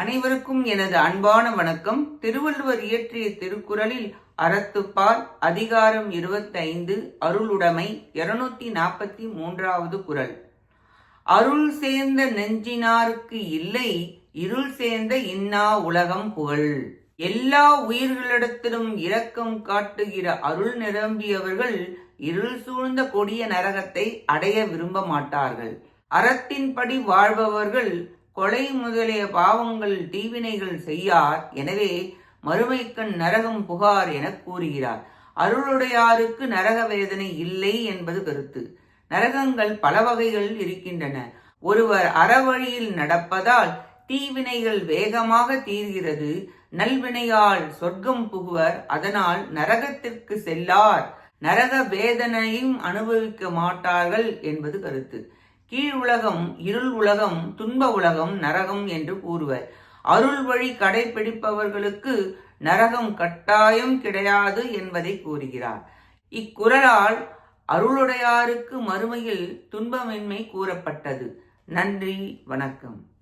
அனைவருக்கும் எனது அன்பான வணக்கம். திருவள்ளுவர் இயற்றிய திருக்குறளில் அறத்துப்பால் அதிகாரம் இருபத்தைந்து அருளுடைமை இருநூத்தி நாற்பத்தி மூன்றாவது குரல் அருள் சேர்ந்த நெஞ்சினாருக்கு இல்லை இருள் சேர்ந்த இன்னா உலகம் புகழ். எல்லா உயிர்களிடத்திலும் இரக்கம் காட்டுகிற அருள் நிரம்பியவர்கள் இருள் சூழ்ந்த கொடிய நரகத்தை அடைய விரும்ப மாட்டார்கள். அறத்தின்படி வாழ்பவர்கள் கொலை முதலிய பாவங்கள் தீவினைகள் செய்யார். எனவே மறுமைக்கண் நரகம் புகார் என கூறுகிறார். அருளுடையாருக்கு நரக வேதனை இல்லை என்பது கருத்து. நரகங்கள் பல வகைகள் இருக்கின்றன. ஒருவர் அறவழியில் நடப்பதால் தீவினைகள் வேகமாக தீர்கிறது. நல்வினையால் சொர்க்கம் புகுவர். அதனால் நரகத்திற்கு செல்லார். நரக வேதனையும் அனுபவிக்க மாட்டார்கள் என்பது கருத்து. கீழ் உலகம் இருள் உலகம் துன்ப உலகம் நரகம் என்று கூறுவர். அருள் வழி கடைபிடிப்பவர்களுக்கு நரகம் கட்டாயம் கிடையாது என்பதை கூறுகிறார். இக்குறளால் அருளுடையாருக்கு மறுமையில் துன்பமின்மை கூறப்பட்டது. நன்றி வணக்கம்.